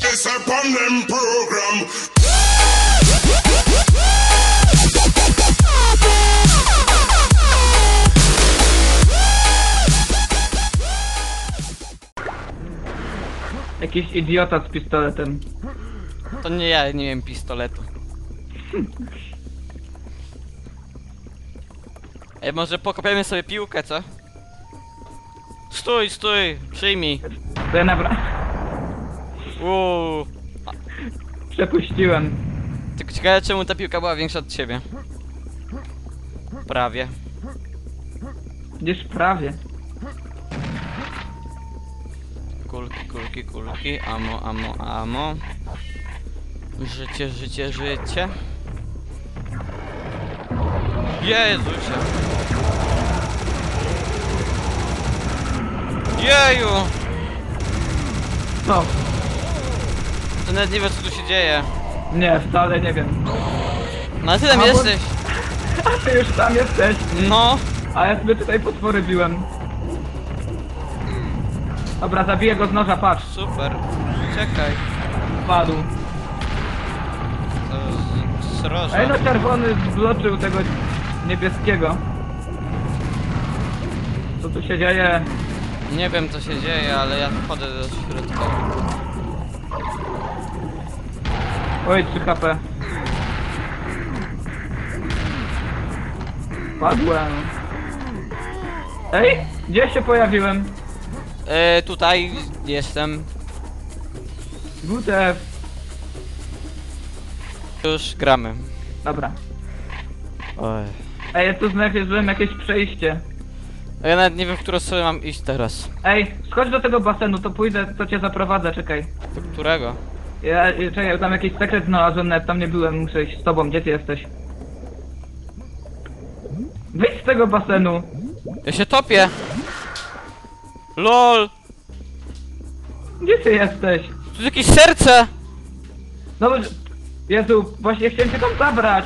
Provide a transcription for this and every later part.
It's them program. Jakiś idiota z pistoletem. To nie ja, nie miałem pistoletu. Ej, może pokopiemy sobie piłkę, co? Stój, stój, przyjmij. To ja nawra... Uuu. Przepuściłem. Tylko ciekawe czemu ta piłka była większa od ciebie. Prawie. Gdzieś prawie. Kulki, kulki, kulki, amo, amo, amo. Życie, życie, życie. Jezusie. Jeju! No, To nawet nie wiem co tu się dzieje. nie, wcale nie wiem. No ale ty tam A, bo- jesteś. A ty już tam jesteś. No. A ja sobie tutaj potwory biłem. Dobra, zabiję go z noża, patrz. Super. Czekaj. Padł. To z- sroża. Ej no czerwony zbloczył tego niebieskiego. Co tu się dzieje? Nie wiem co się dzieje, ale ja wchodzę do środka. Oj, 3 HP. Padłem. Ej, gdzie się pojawiłem? E, tutaj jestem. WTF. Już gramy. Dobra. Oj. Ej, ja tu znalazłem jakieś przejście. A Ja nawet nie wiem, w którą stronę mam iść teraz. Ej, schodź do tego basenu, to pójdę, to cię zaprowadzę, czekaj. Do którego? Ja, ja- czekaj, tam jakiś sekret znalazłem, nawet tam nie byłem, muszę iść z tobą, gdzie ty jesteś? Wyjdź z tego basenu! Ja się topię! LOL! Gdzie ty jesteś? Tu jest jakieś serce! No, Jezu, właśnie chciałem cię tam zabrać!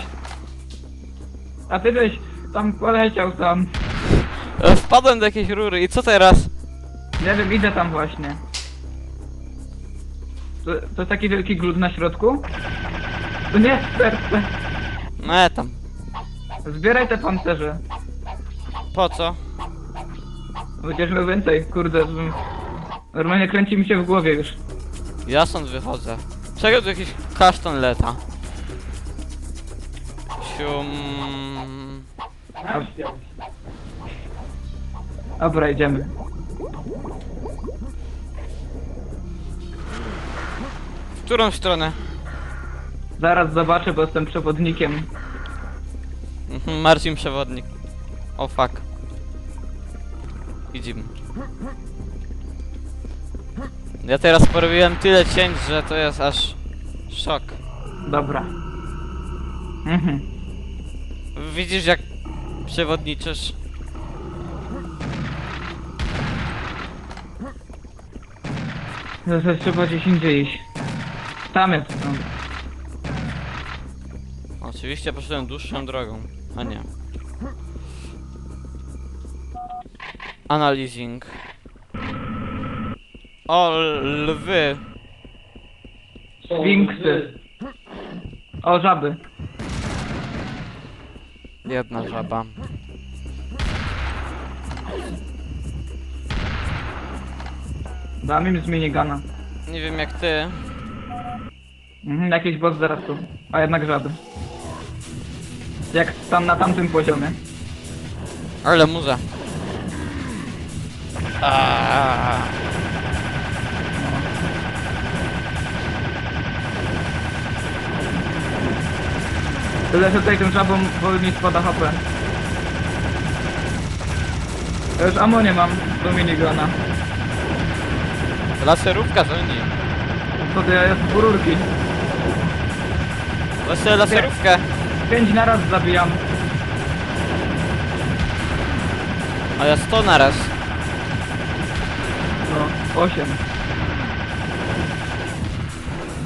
A ty żeś tam poleciał tam. E, Wpadłem do jakiejś rury i co teraz? Nie wiem, idę tam właśnie. To, to jest taki wielki glut na środku? To nie jest serce. No ja tam. Zbieraj te pancerze. Po co? Będziesz miał więcej, kurde. Normalnie kręci mi się w głowie już. Ja stąd wychodzę. Czego tu jakiś kasztan leta? Sium... Dobra, idziemy. Którą stronę? Zaraz zobaczę, bo jestem przewodnikiem. Mhm, Marcin przewodnik. O fuck. Idziemy. Ja teraz porobiłem tyle cięć, że to jest aż szok. Dobra. Mhm. Widzisz jak przewodniczysz? Zaraz trzeba gdzieś indziej iść. Tam jest. No. Oczywiście poszedłem dłuższą drogą, a nie. Analizing. O, lwy. Sfinksy. O, żaby. Jedna żaba. Dam im z minigana. Nie wiem jak ty. Mhm, jakiś boss zaraz tu. A jednak żaby. Jak tam na tamtym poziomie. Ale muza. Aaaa. Tyle, że tutaj tym żabom wolniej spada HP. Ja już ammo nie mam do minigana. Laserówka to nie. To to ja jest z rurki. Właśnie laserówkę. Pięć naraz zabijam. A ja sto naraz. No, osiem.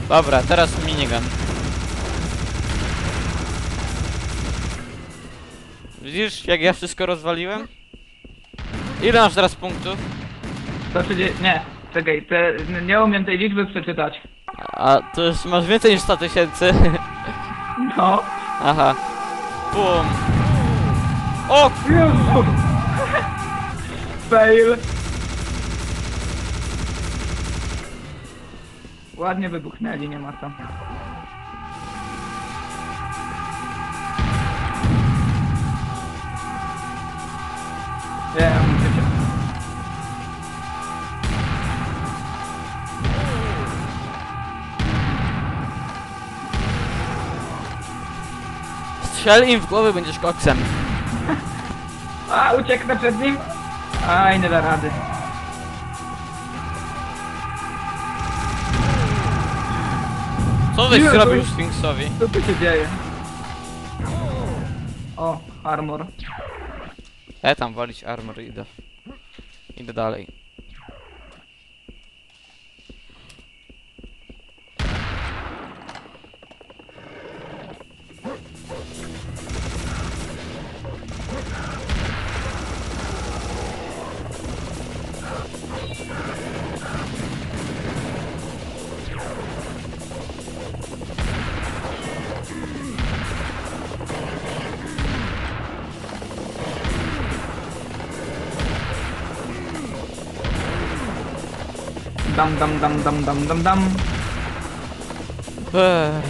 Dobra, teraz minigun. Widzisz jak ja wszystko rozwaliłem? Ile masz teraz punktów? 130... Nie, czekaj, te, nie umiem tej liczby przeczytać. A to już masz więcej niż 100 tysięcy. No. Aha. Bum. O! Jezu! Fail! Ładnie wybuchnęli, nie ma co. Wiem, Strzel im w głowę, będziesz koksem. A, ucieknę przed nim? Aj, nie da rady. Co Jezu. zrobił Sphinxowi? Co tu się dzieje? O, armor. E tam walić armor idę. Idę dalej. Dam, dam, dam, dam, dam, dam, dam. Ech.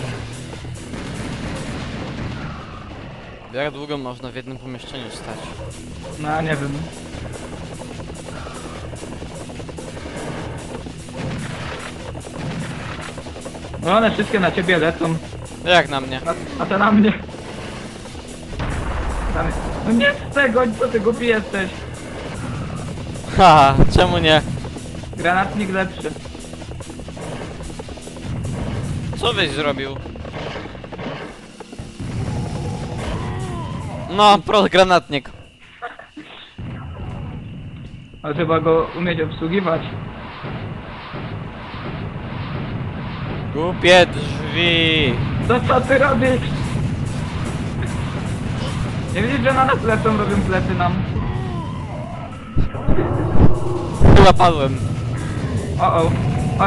Jak długo można w jednym pomieszczeniu stać? No, nie wiem. No, one wszystkie na ciebie lecą, Jak na mnie? a, a te na mnie. No nie z tego, co ty głupi jesteś. Haha, czemu nie? Granatnik lepszy. Co byś zrobił? No, pro granatnik. Ale trzeba go umieć obsługiwać. Głupie drzwi. To co ty robisz? Nie widzisz, że na nas lecą, robią plecy nam. Chyba padłem. O o.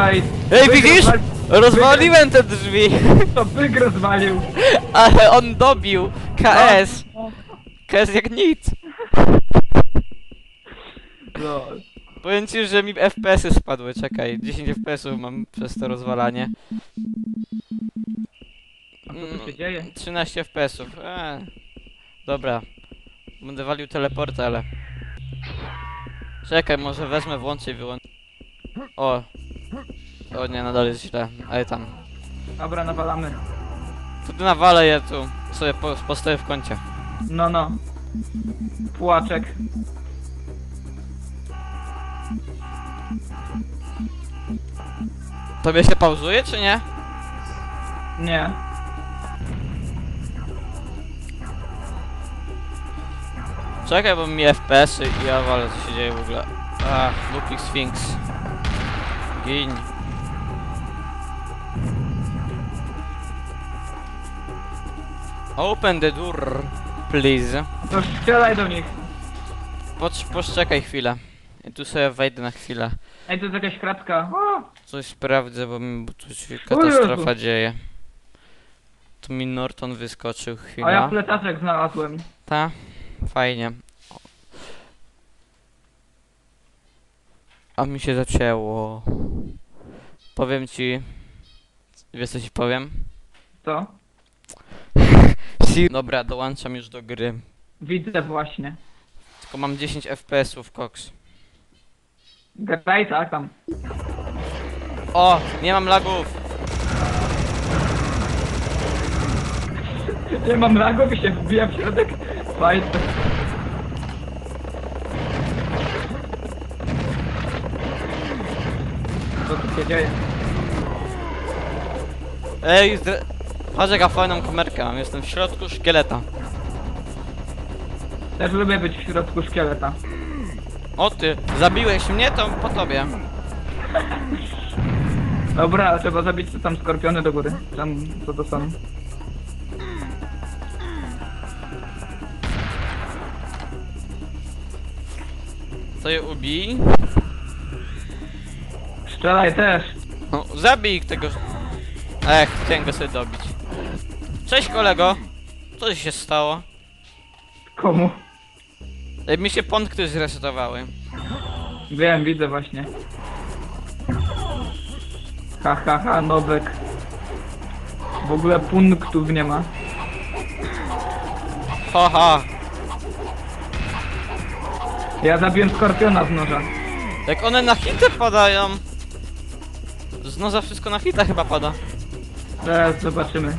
Ej, byk widzisz? rozwali- Rozwaliłem te drzwi. To byk rozwalił. Ale on dobił. KS. KS jak nic. Lol. Powiem ci, że mi FPS-y spadły, czekaj. 10 FPS-ów mam przez to rozwalanie. A co tu się dzieje? 13 FPS-ów. Eee. Dobra. Będę walił teleporty, ale... Czekaj, może wezmę, włączę i wyłączę. O. O nie, nadal jest źle. Ale tam. Dobra, nawalamy. Ty nawalę je tu. Sobie po, postoję w kącie. No, no. Płaczek. Tobie się pauzuje, czy nie? Nie. Czekaj, bo mi FPS-y i ja walę, co się dzieje w ogóle. Ach, Lupik Sphinx. Gin. Open the door, please. To strzelaj do nich. Pocz, poczekaj chwilę. I tu sobie wejdę na chwilę. Ej, to jest jakaś kratka. O! Coś sprawdzę, bo mi tu się katastrofa dzieje. Tu mi Norton wyskoczył A ja chwila. plecaczek znalazłem. Ta? Fajnie. A mi się zacięło. Powiem ci... Wiesz co ci powiem? Co? Si Dobra, dołączam już do gry. Widzę właśnie. Tylko mam 10 FPS-ów, Cox. Graj tak tam. O! Nie mam lagów! Nie mam lagów i się wbija w środek. Fight. Co tu się dzieje? Ej, zdra... Patrz jaka fajną kamerkę mam, jestem w środku szkieleta. Też lubię być w środku szkieleta. O ty, zabiłeś mnie, to po tobie. Dobra, trzeba zabić te tam skorpiony do góry. Tam, co to są. To je ubij. Strzelaj też. No, zabij tego... Ech, chciałem go sobie dobić. Cześć kolego! Co się stało? Komu? Ej, Mi się punkty zresetowały. Wiem, widzę właśnie. Ha, ha, ha, Nowek. W ogóle punktów nie ma. Haha. Ja zabiłem skorpiona z noża. Jak one na hitę padają. Z noza wszystko na hita chyba pada. Zaraz zobaczymy.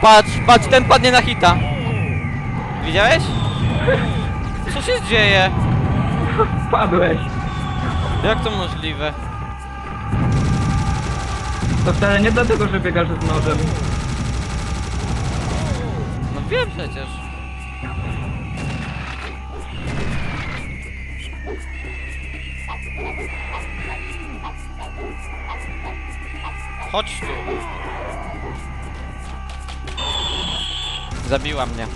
Patrz, patrz, ten padnie na hita. Widziałeś? Co się dzieje? Padłeś. Jak to możliwe? To wcale nie dlatego, że biegasz z nożem. No wiem przecież. Chodź tu. Zabiła mnie.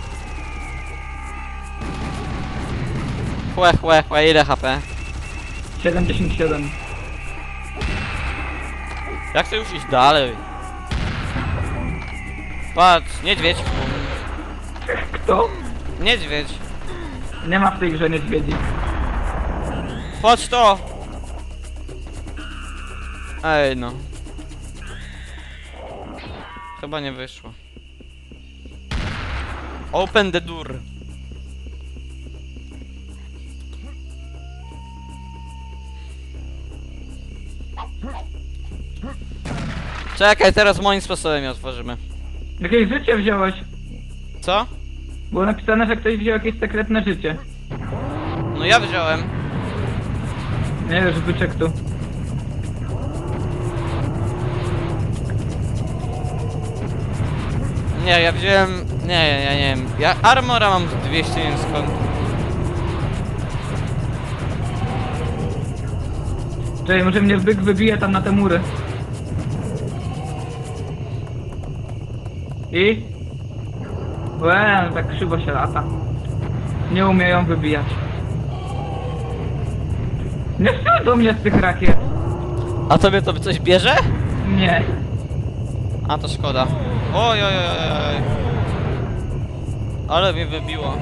Chłe, chłe, chłe, ile HP? 77. Jak chcę już iść dalej? Patrz, niedźwiedź. Kto? Niedźwiedź. Nie ma w tej grze niedźwiedzi. Patrz to! Ej no. Chyba nie wyszło. Open the door. Czekaj, teraz moim sposobem je otworzymy. Jakieś życie wziąłeś. Co? Było napisane, że ktoś wziął jakieś sekretne życie. No ja wziąłem. Nie wiesz, byczek tu. Nie, ja wziąłem... Nie, ja nie wiem. Ja armora mam z 200, nie wiem skąd. Czekaj, może mnie byk wybije tam na te mury. I? Łe, tak krzywo się lata. Nie umieją wybijać. Nie do mnie z tych rakiet. A tobie to coś bierze? Nie. A to szkoda. Oj, oj, oj, oj. Ale mnie wybiło.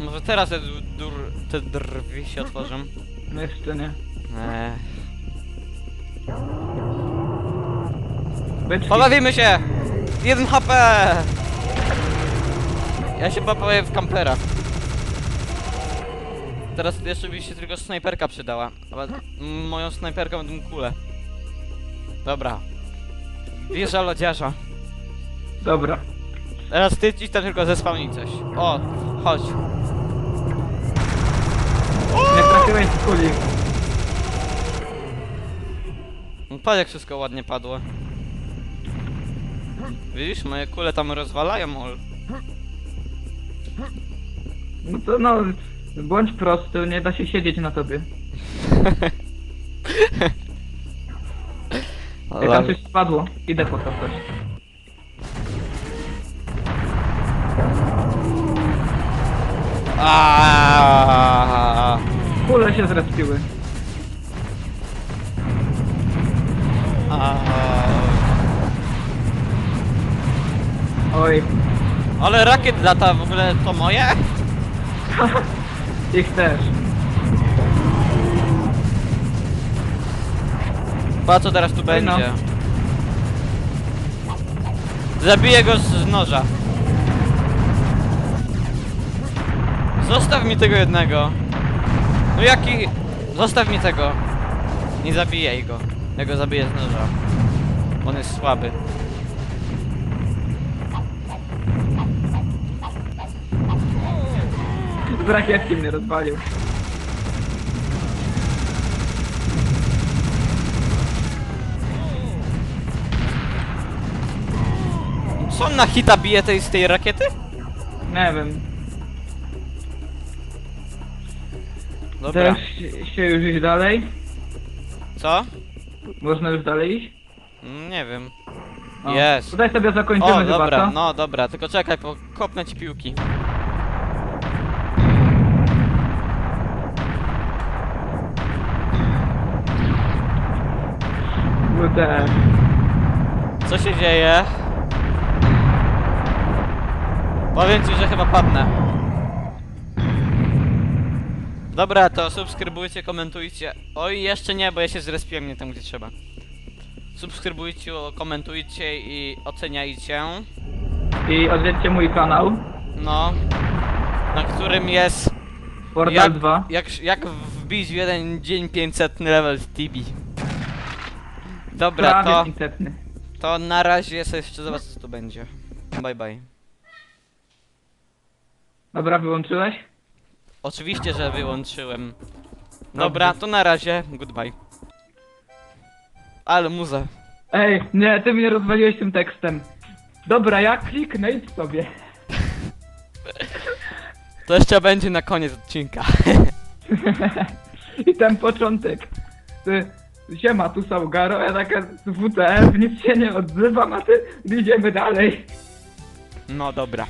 Może teraz te, du- dur, te drwi się otworzą. No jeszcze nie. Byczki. Pobawimy się! 1 HP! Ja się bawię w kampera. Teraz jeszcze by się tylko snajperka przydała. Ale moją snajperką będą kule. Dobra. Wjeżdża lodziarza. Dobra. Teraz ty ci tam tylko zespałnij coś. O, chodź. Nie trafiłeś z kuli. No Patrz jak wszystko ładnie padło. Widzisz, moje kule tam rozwalają ol. No to no, bądź prosty, nie da się siedzieć na tobie. Jak tam coś spadło, idę po to coś. Aaaa. Kule się zrespiły. Oj, Ale rakiet lata w ogóle to moje? ich też. Pa co teraz tu Ej, no. będzie? Zabiję go z, z noża. Zostaw mi tego jednego. No jaki... Zostaw mi tego. Nie zabijaj go. Ja go zabiję z noża. On jest słaby. Z rakietki mnie rozwalił. Co on na hita bije tej, z tej rakiety? Nie wiem. Dobra. Też się już iść dalej? Co? Można już dalej iść? Mm, Nie wiem. O, Jest. Tutaj sobie zakończymy O, chyba, dobra, co? no dobra, tylko czekaj, bo kopnę ci piłki. Co się dzieje? Powiem ci, że chyba padnę. Dobra, to subskrybujcie, komentujcie. Oj, jeszcze nie, bo ja się zrespiłem nie tam, gdzie trzeba. Subskrybujcie, komentujcie i oceniajcie. I odwiedźcie mój kanał. No. Na którym jest... Portal Jak, 2. jak, jak wbić w jeden dzień 500 level w Tibi. Dobra, Prawie to, 500. to na razie sobie jeszcze zobacz co tu będzie. Bye bye. Dobra, wyłączyłeś? Oczywiście, że wyłączyłem. Dobra, to na razie, goodbye. Ale muzę. Ej, nie, ty mnie rozwaliłeś tym tekstem. Dobra, ja kliknę i sobie. To jeszcze będzie na koniec odcinka. I ten początek. Ty, siema, tu są Garo, ja taka WTF, nic się nie odzywam, a ty idziemy dalej. No dobra.